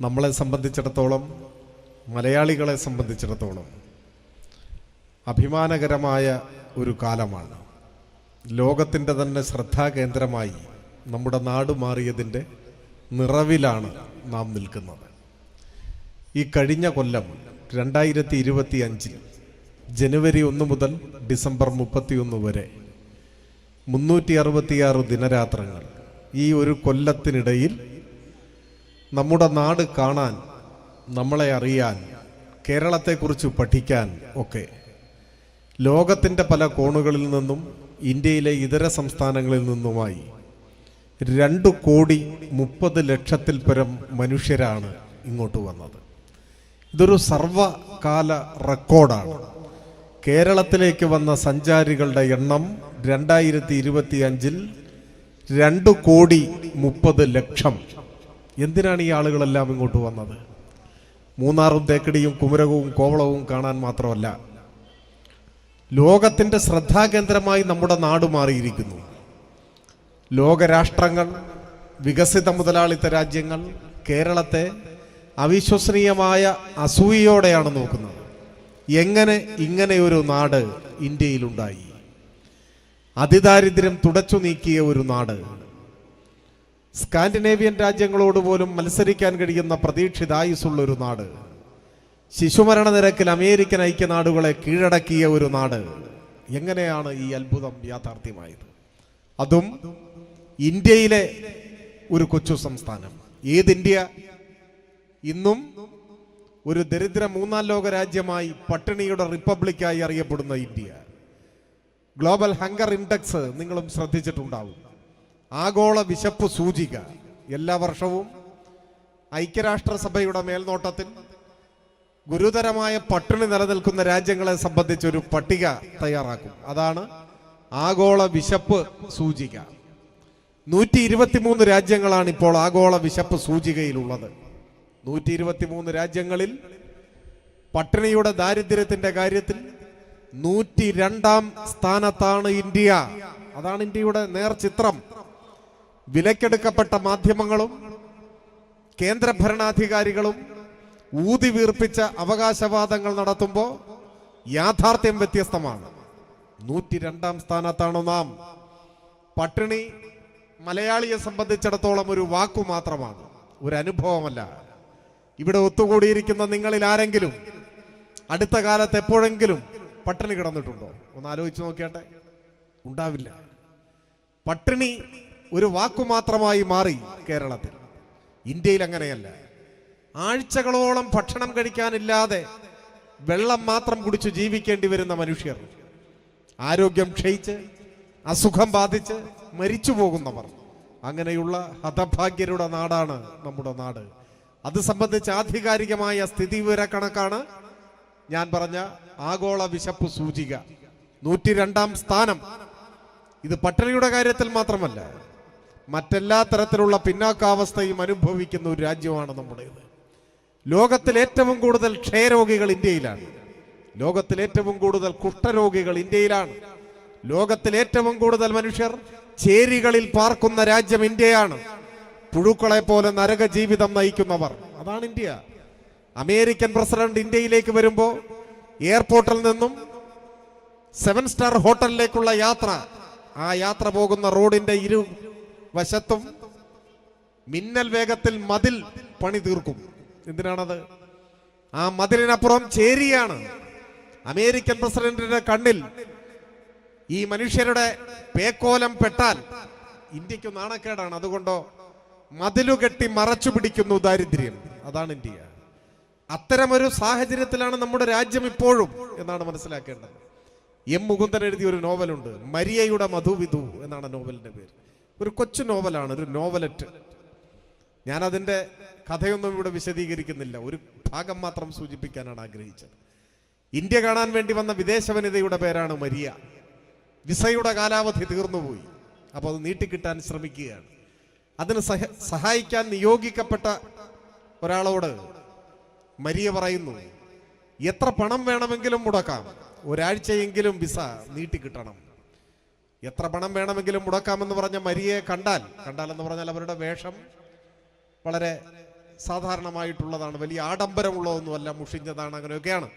നമ്മളെ സംബന്ധിച്ചിടത്തോളം മലയാളികളെ സംബന്ധിച്ചിടത്തോളം അഭിമാനകരമായ ഒരു കാലമാണ്. ലോകത്തിന്റെ തന്നെ ശ്രദ്ധാകേന്ദ്രമായി നമ്മുടെ നാട് മാറിയതിന്റെ നിറവിലാണ് നാം നിൽക്കുന്നത്. ഈ കഴിഞ്ഞ കൊല്ലം രണ്ടായിരത്തി ഇരുപത്തി അഞ്ചിൽ ജനുവരി ഒന്ന് മുതൽ ഡിസംബർ മുപ്പത്തിയൊന്ന് വരെ മുന്നൂറ്റി അറുപത്തിയാറ് ദിനരാത്രങ്ങൾ ഈ ഒരു കൊല്ലത്തിനിടയിൽ നമ്മുടെ നാട് കാണാൻ നമ്മളെ അറിയാൻ കേരളത്തെക്കുറിച്ച് പഠിക്കാൻ ഒക്കെ. ലോകത്തിന്റെ പല കോണുകളിൽ നിന്നും ഇന്ത്യയിലെ ഇതര സംസ്ഥാനങ്ങളിൽ നിന്നുമായി രണ്ട് കോടി മുപ്പത് ലക്ഷത്തിൽ പരം മനുഷ്യരാണ് ഇങ്ങോട്ട് വന്നത്. ഇതൊരു സർവകാല റെക്കോർഡാണ്. കേരളത്തിലേക്ക് വന്ന സഞ്ചാരികളുടെ എണ്ണം രണ്ടായിരത്തി ഇരുപത്തി അഞ്ചിൽ രണ്ട് കോടി മുപ്പത് ലക്ഷം. എന്തിനാണ് ഈ ആളുകളെല്ലാം ഇങ്ങോട്ട് വന്നത്? മൂന്നാറും തേക്കടിയും കുമരകവും കോവളവും കാണാൻ മാത്രമല്ല ലോകത്തിന്റെ ശ്രദ്ധാകേന്ദ്രമായി നമ്മുടെ നാട് മാറിയിരിക്കുന്നു. ലോകരാഷ്ട്രങ്ങൾ വികസിത മുതലാളിത്ത രാജ്യങ്ങൾ കേരളത്തെ അവിശ്വസനീയമായ അസൂയയോടെയാണ് നോക്കുന്നത്. എങ്ങനെ ഇങ്ങനെയൊരു നാട് ഇന്ത്യയിലുണ്ടായി? അതിദാരിദ്ര്യം തുടച്ചു നീക്കിയ ഒരു നാട് സ്കാൻഡിനേവിയൻ രാജ്യങ്ങളോട് പോലും മത്സരിക്കാൻ കഴിയുന്ന പ്രതീക്ഷിതായുസുള്ള ഒരു നാട്. ശിശുമരണ നിരക്കിൽ അമേരിക്കൻ ഐക്യനാടുകളെ കീഴടക്കിയ ഒരു നാട്. എങ്ങനെയാണ് ഈ അത്ഭുതം യാഥാർത്ഥ്യമായത്? അതും ഇന്ത്യയിലെ ഒരു കൊച്ചു സംസ്ഥാനം. ഏത് ഇന്ത്യ? ഇന്നും ഒരു ദരിദ്ര മൂന്നാം ലോക രാജ്യമായി പട്ടിണിയുടെ റിപ്പബ്ലിക്കായി അറിയപ്പെടുന്ന ഇന്ത്യ. ഗ്ലോബൽ ഹങ്കർ ഇൻഡെക്സ് നിങ്ങളും ശ്രദ്ധിച്ചിട്ടുണ്ടാവും. ആഗോള വിശപ്പ് സൂചിക. എല്ലാ വർഷവും ഐക്യരാഷ്ട്രസഭയുടെ മേൽനോട്ടത്തിൽ ഗുരുതരമായ പട്ടിണി നിലനിൽക്കുന്ന രാജ്യങ്ങളെ സംബന്ധിച്ചൊരു പട്ടിക തയ്യാറാക്കും. അതാണ് ആഗോള വിശപ്പ് സൂചിക. നൂറ്റി ഇരുപത്തിമൂന്ന് രാജ്യങ്ങളാണ് ഇപ്പോൾ ആഗോള വിശപ്പ് സൂചികയിലുള്ളത്. നൂറ്റി ഇരുപത്തിമൂന്ന് രാജ്യങ്ങളിൽ പട്ടിണിയുടെ ദാരിദ്ര്യത്തിന്റെ കാര്യത്തിൽ നൂറ്റി രണ്ടാം സ്ഥാനത്താണ് ഇന്ത്യ. അതാണ് ഇന്ത്യയുടെ നേർചിത്രം. വിലക്കെടുക്കപ്പെട്ട മാധ്യമങ്ങളും കേന്ദ്ര ഭരണാധികാരികളും ഊതി വീർപ്പിച്ച അവകാശവാദങ്ങൾ നടത്തുമ്പോൾ യാഥാർത്ഥ്യം വ്യത്യസ്തമാണ്. നൂറ്റി രണ്ടാം സ്ഥാനത്താണ് നാം. പട്ടിണി മലയാളിയെ സംബന്ധിച്ചിടത്തോളം ഒരു വാക്കു മാത്രമാണ് ഒരു അനുഭവമല്ല. ഇവിടെ ഒത്തുകൂടിയിരിക്കുന്ന നിങ്ങളിൽ ആരെങ്കിലും അടുത്ത കാലത്ത് എപ്പോഴെങ്കിലും പട്ടിണി കിടന്നിട്ടുണ്ടോ? ഒന്ന് ആലോചിച്ച് നോക്കിയാട്ടെ. ഉണ്ടാവില്ല. പട്ടിണി ഒരു വാക്കു മാത്രമായി മാറി കേരളത്തിൽ. ഇന്ത്യയിൽ അങ്ങനെയല്ല. ആഴ്ചകളോളം ഭക്ഷണം കഴിക്കാനില്ലാതെ വെള്ളം മാത്രം കുടിച്ച് ജീവിക്കേണ്ടി വരുന്ന മനുഷ്യർ. ആരോഗ്യം ക്ഷയിച്ച് അസുഖം ബാധിച്ച് മരിച്ചു പോകുന്നവർ. അങ്ങനെയുള്ള ഹതഭാഗ്യരുടെ നാടാണ് നമ്മുടെ നാട്. അത് സംബന്ധിച്ച് ആധികാരികമായ സ്ഥിതി വിവരക്കണക്കാണ് ഞാൻ പറഞ്ഞ ആഗോള വിശപ്പ് സൂചിക. നൂറ്റി രണ്ടാം സ്ഥാനം. ഇത് പട്ടിണിയുടെ കാര്യത്തിൽ മാത്രമല്ല. മറ്റെല്ലാ തരത്തിലുള്ള പിന്നാക്കാവസ്ഥയും അനുഭവിക്കുന്ന ഒരു രാജ്യമാണ് നമ്മുടേത്. ലോകത്തിൽ ഏറ്റവും കൂടുതൽ ക്ഷയരോഗികൾ ഇന്ത്യയിലാണ്. ലോകത്തിൽ ഏറ്റവും കൂടുതൽ കുഷ്ഠരോഗികൾ ഇന്ത്യയിലാണ്. ലോകത്തിൽ ഏറ്റവും കൂടുതൽ മനുഷ്യർ ചേരികളിൽ പാർക്കുന്ന രാജ്യം ഇന്ത്യയാണ്. പുഴുക്കളെ പോലെ നരക ജീവിതം നയിക്കുന്നവർ. അതാണ് ഇന്ത്യ. അമേരിക്കൻ പ്രസിഡന്റ് ഇന്ത്യയിലേക്ക് വരുമ്പോൾ എയർപോർട്ടിൽ നിന്നും സെവൻ സ്റ്റാർ ഹോട്ടലിലേക്കുള്ള യാത്ര. ആ യാത്ര പോകുന്ന റോഡിന്റെ ഇരു വശത്തും മിന്നൽ വേഗത്തിൽ മതിൽ പണി തീർക്കും. എന്തിനാണത്? ആ മതിലിനപ്പുറം ചേരിയാണ്. അമേരിക്കൻ പ്രസിഡന്റിന്റെ കണ്ണിൽ ഈ മനുഷ്യരുടെ പേക്കോലം പെട്ടാൽ ഇന്ത്യയ്ക്ക് നാണക്കേടാണ്. അതുകൊണ്ടോ മതിലുകെട്ടി മറച്ചു പിടിക്കുന്നു ദാരിദ്ര്യം. അതാണ് ഇന്ത്യ. അത്തരമൊരു സാഹചര്യത്തിലാണ് നമ്മുടെ രാജ്യം ഇപ്പോഴും എന്നാണ് മനസ്സിലാക്കേണ്ടത്. എം മുകുന്ദൻ എഴുതിയ ഒരു നോവലുണ്ട് മരിയയുടെ മധുവിധു എന്നാണ് നോവലിന്റെ പേര്. ഒരു കൊച്ചു നോവലാണ് ഒരു നോവലറ്റ്. ഞാൻ അതിന്റെ കഥയൊന്നും ഇവിടെ വിശദീകരിക്കുന്നില്ല. ഒരു ഭാഗം മാത്രം സൂചിപ്പിക്കാനാണ് ആഗ്രഹിച്ചത്. ഇന്ത്യ കാണാൻ വേണ്ടി വന്ന വിദേശ വനിതയുടെ പേരാണ് മരിയ. വിസയുടെ കാലാവധി തീർന്നുപോയി. അപ്പോൾ അത് നീട്ടിക്കിട്ടാൻ ശ്രമിക്കുകയാണ്. അതിന് സഹ സഹായിക്കാൻ നിയോഗിക്കപ്പെട്ട ഒരാളോട് മരിയ പറയുന്നു എത്ര പണം വേണമെങ്കിലും മുടക്കാം. ഒരാഴ്ചയെങ്കിലും വിസ നീട്ടിക്കിട്ടണം. എത്ര പണം വേണമെങ്കിലും മുടക്കാമെന്ന് പറഞ്ഞ മരിയെ കണ്ടാൽ കണ്ടാൽ എന്ന് പറഞ്ഞാൽ അവരുടെ വേഷം വളരെ സാധാരണമായിട്ടുള്ളതാണ് വലിയ ആഡംബരമുള്ളതൊന്നുമല്ല മുഷിഞ്ഞതാണ് അങ്ങനെയൊക്കെയാണ്.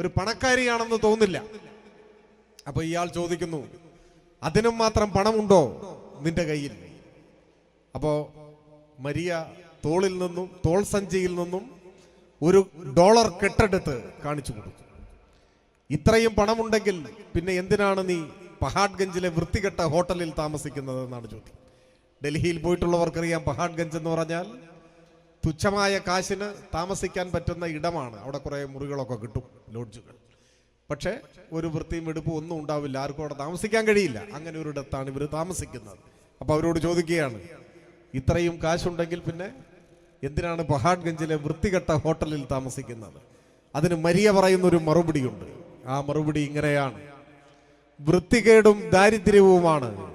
ഒരു പണക്കാരിയാണെന്ന് തോന്നില്ല. അപ്പൊ ഇയാൾ ചോദിക്കുന്നു അതിനും മാത്രം പണമുണ്ടോ നിന്റെ കയ്യിൽ? അപ്പോ മരിയ തോളിൽ നിന്നും തോൾ സഞ്ചിയിൽ നിന്നും ഒരു ഡോളർ കെട്ടെടുത്ത് കാണിച്ചു കൊടുത്തു. ഇത്രയും പണമുണ്ടെങ്കിൽ പിന്നെ എന്തിനാണ് നീ പഹാഡ്ഗഞ്ചിലെ വൃത്തികെട്ട ഹോട്ടലിൽ താമസിക്കുന്നത് എന്നാണ് ചോദ്യം. ഡൽഹിയിൽ പോയിട്ടുള്ളവർക്കറിയാം പഹാഡ്ഗഞ്ച് എന്ന് പറഞ്ഞാൽ തുച്ഛമായ കാശിന് താമസിക്കാൻ പറ്റുന്ന ഇടമാണ്. അവിടെ കുറേ മുറികളൊക്കെ കിട്ടും ലോഡ്ജുകൾ. പക്ഷേ ഒരു വൃത്തിയും വെടുപ്പും ഒന്നും ഉണ്ടാവില്ല. ആർക്കും അവിടെ താമസിക്കാൻ കഴിയില്ല. അങ്ങനെ ഒരിടത്താണ് ഇവർ താമസിക്കുന്നത്. അപ്പൊ അവരോട് ചോദിക്കുകയാണ് ഇത്രയും കാശുണ്ടെങ്കിൽ പിന്നെ എന്തിനാണ് പഹാഡ്ഗഞ്ചിലെ വൃത്തികെട്ട ഹോട്ടലിൽ താമസിക്കുന്നത്? അതിന് മരിയ പറയുന്ന ഒരു മറുപടിയുണ്ട്. ആ മറുപടി ഇങ്ങനെയാണ്. വൃത്തികേടും ദാരിദ്ര്യവുമാണ്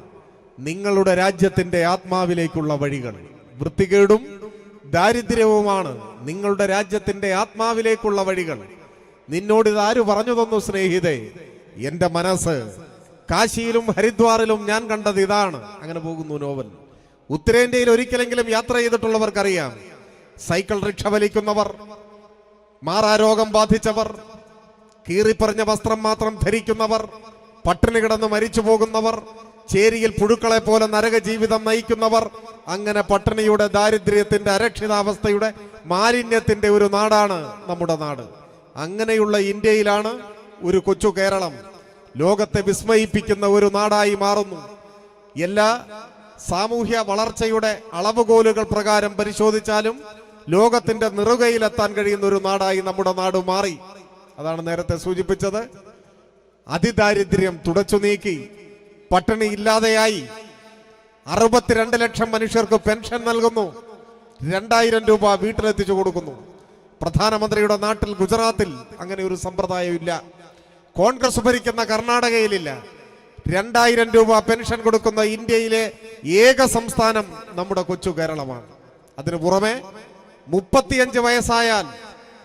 നിങ്ങളുടെ രാജ്യത്തിന്റെ ആത്മാവിലേക്കുള്ള വഴികൾ. വൃത്തികേടും ദാരിദ്ര്യവുമാണ് നിങ്ങളുടെ രാജ്യത്തിന്റെ ആത്മാവിലേക്കുള്ള വഴികൾ. നിന്നോട് ആര് പറഞ്ഞു തന്നു സ്നേഹിതേ എന്റെ മനസ്സ് കാശിയിലും ഹരിദ്വാറിലും ഞാൻ കണ്ടത് ഇതാണ്. അങ്ങനെ പോകുന്നു നോവൽ. ഉത്തരേന്ത്യയിൽ ഒരിക്കലെങ്കിലും യാത്ര ചെയ്തിട്ടുള്ളവർക്കറിയാം. സൈക്കിൾ റിക്ഷ വലിക്കുന്നവർ മാറാരോഗം ബാധിച്ചവർ കീറിപ്പറഞ്ഞ വസ്ത്രം മാത്രം ധരിക്കുന്നവർ പട്ടിണി കിടന്ന് മരിച്ചു പോകുന്നവർ ചേരിയിൽ പുഴുക്കളെ പോലെ നരക ജീവിതം നയിക്കുന്നവർ അങ്ങനെ പട്ടിണിയുടെ ദാരിദ്ര്യത്തിന്റെ അരക്ഷിതാവസ്ഥയുടെ മാലിന്യത്തിന്റെ ഒരു നാടാണ് നമ്മുടെ നാട്. അങ്ങനെയുള്ള ഇന്ത്യയിലാണ് ഒരു കൊച്ചു കേരളം ലോകത്തെ വിസ്മയിപ്പിക്കുന്ന ഒരു നാടായി മാറുന്നു. എല്ലാ സാമൂഹ്യ വളർച്ചയുടെ അളവുകോലുകൾ പ്രകാരം പരിശോധിച്ചാലും ലോകത്തിന്റെ നിറുകയിലെത്താൻ കഴിയുന്ന ഒരു നാടായി നമ്മുടെ നാട് മാറി. അതാണ് നേരത്തെ സൂചിപ്പിച്ചത്. അതിദാരിദ്ര്യം തുടച്ചു നീക്കി. പട്ടിണി ഇല്ലാതെയായി. അറുപത്തിരണ്ട് ലക്ഷം മനുഷ്യർക്ക് പെൻഷൻ നൽകുന്നു. രണ്ടായിരം രൂപ വീട്ടിലെത്തിച്ചു കൊടുക്കുന്നു. പ്രധാനമന്ത്രിയുടെ നാട്ടിൽ ഗുജറാത്തിൽ അങ്ങനെ ഒരു സമ്പ്രദായം ഇല്ല. കോൺഗ്രസ് ഭരിക്കുന്ന കർണാടകയിലില്ല. രണ്ടായിരം രൂപ പെൻഷൻ കൊടുക്കുന്ന ഇന്ത്യയിലെ ഏക സംസ്ഥാനം നമ്മുടെ കൊച്ചു കേരളമാണ്. അതിനു പുറമെ മുപ്പത്തിയഞ്ച് വയസ്സായാൽ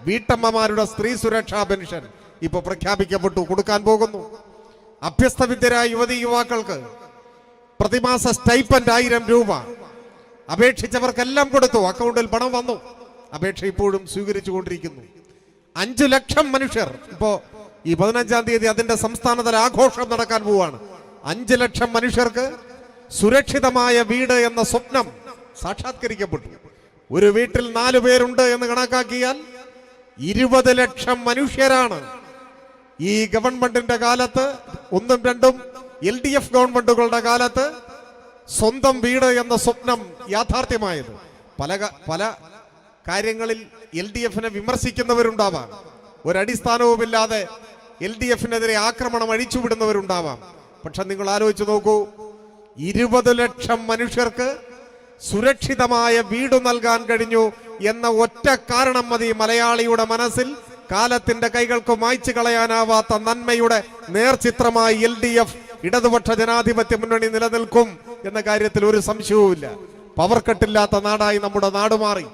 വീട്ടമ്മമാരുടെ സ്ത്രീ സുരക്ഷാ പെൻഷൻ ഇപ്പൊ പ്രഖ്യാപിക്കപ്പെട്ടു കൊടുക്കാൻ പോകുന്നു. അഭ്യസ്തവിദ്യരായ യുവതി യുവാക്കൾക്ക് പ്രതിമാസ സ്റ്റൈപ്പൻഡ് ആയിരം രൂപ. അപേക്ഷിച്ചവർക്കെല്ലാം കൊടുത്തു അക്കൗണ്ടിൽ പണം വന്നു. അപേക്ഷ ഇപ്പോഴും സ്വീകരിച്ചു കൊണ്ടിരിക്കുന്നു അഞ്ചു ലക്ഷം മനുഷ്യർ ഇപ്പോ ഈ പതിനഞ്ചാം തീയതി അതിന്റെ സംസ്ഥാനതല ആഘോഷം നടക്കാൻ പോവാണ്. അഞ്ചു ലക്ഷം മനുഷ്യർക്ക് സുരക്ഷിതമായ വീട് എന്ന സ്വപ്നം സാക്ഷാത്കരിക്കപ്പെട്ടു. ഒരു വീട്ടിൽ നാലു പേരുണ്ട് എന്ന് കണക്കാക്കിയാൽ ഇരുപത് ലക്ഷം മനുഷ്യരാണ് ഈ ഗവൺമെന്റിന്റെ കാലത്ത് ഒന്നും രണ്ടും എൽ ഡി എഫ് ഗവൺമെന്റുകളുടെ കാലത്ത് സ്വന്തം വീട് എന്ന സ്വപ്നം യാഥാർത്ഥ്യമായത്. പല പല കാര്യങ്ങളിൽ എൽ ഡി എഫിനെ വിമർശിക്കുന്നവരുണ്ടാവാം. ഒരടിസ്ഥാനവുമില്ലാതെ എൽ ഡി എഫിനെതിരെ ആക്രമണം അഴിച്ചുവിടുന്നവരുണ്ടാവാം. പക്ഷെ നിങ്ങൾ ആലോചിച്ച് നോക്കൂ ഇരുപത് ലക്ഷം മനുഷ്യർക്ക് സുരക്ഷിതമായ വീട് നൽകാൻ കഴിഞ്ഞു എന്ന ഒറ്റ കാരണം മതി മലയാളിയുടെ മനസ്സിൽ. കാലത്തിന്റെ കൈകൾക്ക് മായ്ച്ചു കളയാനാവാത്ത നന്മയുടെ നേർചിത്രമായി എൽ ഡി എഫ് ഇടതുപക്ഷ ജനാധിപത്യ മുന്നണി നിലനിൽക്കും എന്ന കാര്യത്തിൽ ഒരു സംശയവുമില്ല. പവർ കട്ടില്ലാത്ത നാടായി നമ്മുടെ നാട് മാറി.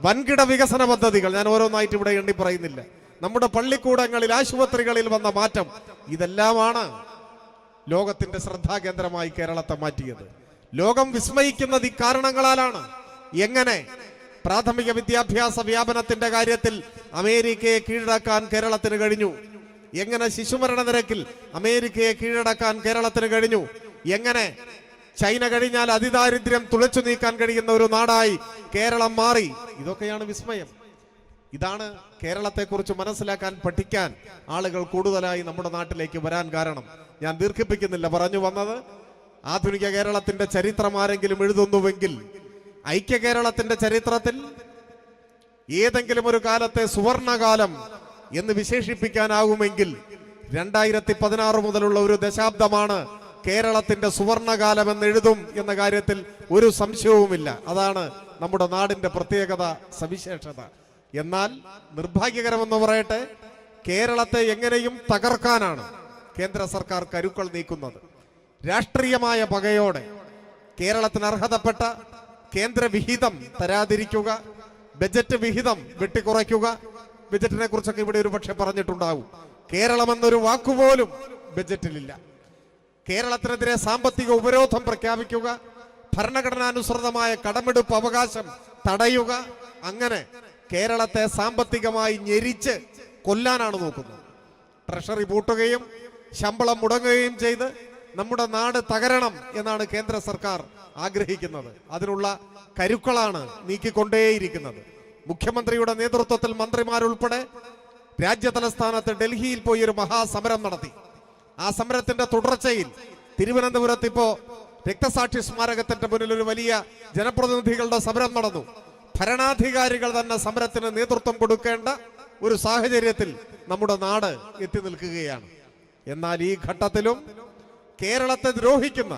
വൻകിട വികസന പദ്ധതികൾ ഞാൻ ഓരോന്നായിട്ട് ഇവിടെ എണ്ണി പറയുന്നില്ല. നമ്മുടെ പള്ളിക്കൂടങ്ങളിൽ ആശുപത്രികളിൽ വന്ന മാറ്റം ഇതെല്ലാമാണ് ലോകത്തിന്റെ ശ്രദ്ധാകേന്ദ്രമായി കേരളത്തെ മാറ്റിയത്. ലോകം വിസ്മയിക്കുന്നത് ഈ കാരണങ്ങളാലാണ്. എങ്ങനെ പ്രാഥമിക വിദ്യാഭ്യാസ വ്യാപനത്തിന്റെ കാര്യത്തിൽ അമേരിക്കയെ കീഴടക്കാൻ കേരളത്തിന് കഴിഞ്ഞു. എങ്ങനെ ശിശുമരണ നിരക്കിൽ അമേരിക്കയെ കീഴടക്കാൻ കേരളത്തിന് കഴിഞ്ഞു? എങ്ങനെ ചൈന കഴിഞ്ഞാൽ അതിദാരിദ്ര്യം തുളച്ചു നീക്കാൻ കഴിയുന്ന ഒരു നാടായി കേരളം മാറി? ഇതൊക്കെയാണ് വിസ്മയം. ഇതാണ് കേരളത്തെക്കുറിച്ച് മനസ്സിലാക്കാൻ പഠിക്കാൻ ആളുകൾ കൂടുതലായി നമ്മുടെ നാട്ടിലേക്ക് വരാൻ കാരണം. ഞാൻ ദീർഘിപ്പിക്കുന്നില്ല. പറഞ്ഞു വന്നത് ആധുനിക കേരളത്തിന്റെ ചരിത്രം ആരെങ്കിലും എഴുതുന്നുവെങ്കിൽ ഐക്യ കേരളത്തിന്റെ ചരിത്രത്തിൽ ഏതെങ്കിലും ഒരു കാലത്തെ സുവർണകാലം എന്ന് വിശേഷിപ്പിക്കാനാകുമെങ്കിൽ രണ്ടായിരത്തി പതിനാറ് മുതലുള്ള ഒരു ദശാബ്ദമാണ് കേരളത്തിന്റെ സുവർണകാലം എന്ന് എഴുതും എന്ന കാര്യത്തിൽ ഒരു സംശയവുമില്ല. അതാണ് നമ്മുടെ നാടിന്റെ പ്രത്യേകത സവിശേഷത. എന്നാൽ നിർഭാഗ്യകരമെന്ന് പറയട്ടെ കേരളത്തെ എങ്ങനെയും തകർക്കാനാണ് കേന്ദ്ര സർക്കാർ കരുക്കൾ നീക്കുന്നത്. രാഷ്ട്രീയമായ പകയോടെ കേരളത്തിന് അർഹതപ്പെട്ട കേന്ദ്ര വിഹിതം തരാതിരിക്കുക ബജറ്റ് വിഹിതം വെട്ടിക്കുറയ്ക്കുക. ബജറ്റിനെ കുറിച്ചൊക്കെ ഇവിടെ ഒരു പക്ഷെ പറഞ്ഞിട്ടുണ്ടാവും. കേരളം എന്നൊരു വാക്കുപോലും ബജറ്റിലില്ല. കേരളത്തിനെതിരെ സാമ്പത്തിക ഉപരോധം പ്രഖ്യാപിക്കുക ഭരണഘടനാനുസൃതമായ കടമെടുപ്പ് അവകാശം തടയുക അങ്ങനെ കേരളത്തെ സാമ്പത്തികമായി ഞെരിച്ച് കൊല്ലാനാണ് നോക്കുന്നത്. ട്രഷറി പൂട്ടുകയും ശമ്പളം മുടങ്ങുകയും ചെയ്ത് നമ്മുടെ നാട് തകരണം എന്നാണ് കേന്ദ്ര സർക്കാർ ആഗ്രഹിക്കുന്നത്. അതിനുള്ള കരുക്കളാണ് നീക്കിക്കൊണ്ടേയിരിക്കുന്നത്. മുഖ്യമന്ത്രിയുടെ നേതൃത്വത്തിൽ മന്ത്രിമാരുൾപ്പെടെ രാജ്യ തലസ്ഥാനത്ത് ഡൽഹിയിൽ പോയി ഒരു മഹാസമരം നടത്തി. ആ സമരത്തിന്റെ തുടർച്ചയിൽ തിരുവനന്തപുരത്ത് ഇപ്പോ രക്തസാക്ഷി സ്മാരകത്തിന്റെ മുന്നിൽ ഒരു വലിയ ജനപ്രതിനിധികളുടെ സമരം നടന്നു. ഭരണാധികാരികൾ തന്നെ സമരത്തിന് നേതൃത്വം കൊടുക്കേണ്ട ഒരു സാഹചര്യത്തിൽ നമ്മുടെ നാട് എത്തി നിൽക്കുകയാണ്. എന്നാൽ ഈ ഘട്ടത്തിലും കേരളത്തെ ദ്രോഹിക്കുന്ന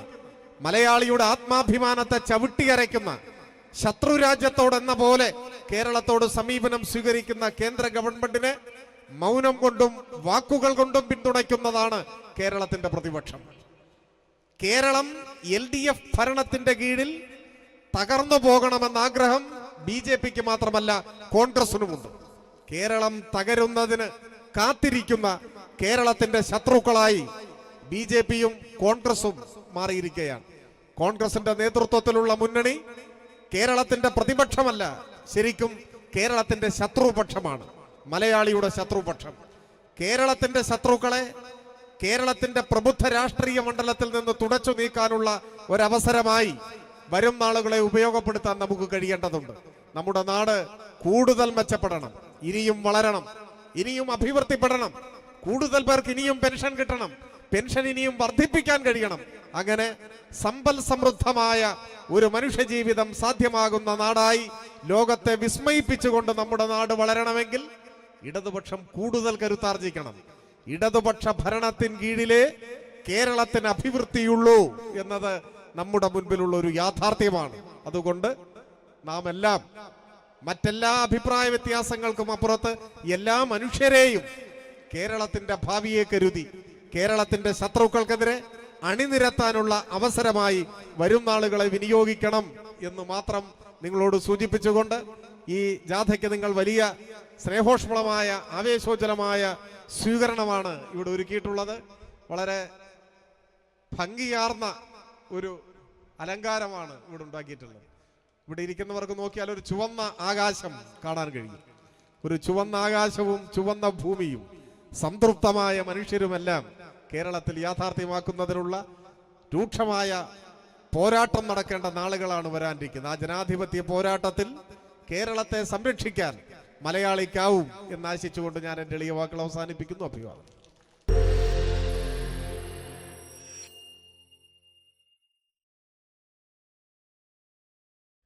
മലയാളിയുടെ ആത്മാഭിമാനത്തെ ചവിട്ടിയരയ്ക്കുന്ന ശത്രു രാജ്യത്തോടെന്ന പോലെ കേരളത്തോട് സമീപനം സ്വീകരിക്കുന്ന കേന്ദ്ര ഗവൺമെന്റിനെ മൗനം കൊണ്ടും വാക്കുകൾ കൊണ്ടും പിന്തുണയ്ക്കുന്നതാണ് കേരളത്തിന്റെ പ്രതിപക്ഷം. കേരളം എൽ ഡി എഫ് ഭരണത്തിന്റെ കീഴിൽ തകർന്നു പോകണമെന്ന ആഗ്രഹം ബി ജെ പിക്ക് മാത്രമല്ല കോൺഗ്രസിനുമുണ്ട് കേരളം തകരുന്നതിന് കാത്തിരിക്കുന്ന കേരളത്തിന്റെ ശത്രുക്കളായി ബി ജെ പിയും കോൺഗ്രസും മാറിയിരിക്കുകയാണ്. കോൺഗ്രസിന്റെ നേതൃത്വത്തിലുള്ള മുന്നണി കേരളത്തിന്റെ പ്രതിപക്ഷമല്ല ശരിക്കും കേരളത്തിന്റെ ശത്രുപക്ഷമാണ് മലയാളിയുടെ ശത്രുപക്ഷം. കേരളത്തിന്റെ ശത്രുക്കളെ കേരളത്തിന്റെ പ്രബുദ്ധ രാഷ്ട്രീയ മണ്ഡലത്തിൽ നിന്ന് തുടച്ചു നീക്കാനുള്ള ഒരവസരമായി വരും നാളുകളെ ഉപയോഗപ്പെടുത്താൻ നമുക്ക് കഴിയേണ്ടതുണ്ട്. നമ്മുടെ നാട് കൂടുതൽ മെച്ചപ്പെടണം ഇനിയും വളരണം ഇനിയും അഭിവൃദ്ധിപ്പെടണം കൂടുതൽ പേർക്ക് ഇനിയും പെൻഷൻ കിട്ടണം പെൻഷൻ ഇനിയും വർദ്ധിപ്പിക്കാൻ കഴിയണം. അങ്ങനെ സമ്പൽ സമൃദ്ധമായ ഒരു മനുഷ്യജീവിതം സാധ്യമാകുന്ന നാടായി ലോകത്തെ വിസ്മയിപ്പിച്ചുകൊണ്ട് നമ്മുടെ നാട് വളരണമെങ്കിൽ ഇടതുപക്ഷം കൂടുതൽ കരുത്താർജിക്കണം. ഇടതുപക്ഷ ഭരണത്തിൻ കീഴിലെ കേരളത്തിന് അഭിവൃദ്ധിയുള്ളൂ എന്നത് നമ്മുടെ മുൻപിലുള്ള ഒരു യാഥാർത്ഥ്യമാണ്. അതുകൊണ്ട് നാം എല്ലാം മറ്റെല്ലാ അഭിപ്രായ വ്യത്യാസങ്ങൾക്കും അപ്പുറത്ത് എല്ലാ മനുഷ്യരെയും കേരളത്തിന്റെ ഭാവിയെ കരുതി കേരളത്തിന്റെ ശത്രുക്കൾക്കെതിരെ അണിനിരത്താനുള്ള അവസരമായി വരും നാളുകളെ വിനിയോഗിക്കണം എന്ന് മാത്രം നിങ്ങളോട് സൂചിപ്പിച്ചുകൊണ്ട് ഈ ജാഥയ്ക്ക് നിങ്ങൾ വലിയ സ്നേഹോഷ്മളമായ ആവേശോജ്വലമായ സ്വീകരണമാണ് ഇവിടെ ഒരുക്കിയിട്ടുള്ളത്. വളരെ ഭംഗിയാർന്ന ഒരു അലങ്കാരമാണ് ഇവിടെ ഉണ്ടാക്കിയിട്ടുള്ളത്. ഇവിടെ ഇരിക്കുന്നവർക്ക് നോക്കിയാൽ ഒരു ചുവന്ന ആകാശം കാണാൻ കഴിയും. ഒരു ചുവന്ന ആകാശവും ചുവന്ന ഭൂമിയും. സംതൃപ്തമായ മനുഷ്യരുമെല്ലാം കേരളത്തിൽ യാഥാർത്ഥ്യമാക്കുന്നതിനുള്ള രൂക്ഷമായ പോരാട്ടം നടക്കേണ്ട നാളുകളാണ് വരാനിരിക്കുന്നത്. ആ ജനാധിപത്യ പോരാട്ടത്തിൽ കേരളത്തെ സംരക്ഷിക്കാൻ മലയാളിക്കാവും എന്നാശിച്ചുകൊണ്ട് ഞാൻ എന്റെ എളിയ വാക്കുകൾ അവസാനിപ്പിക്കുന്നു. അഭിവാദം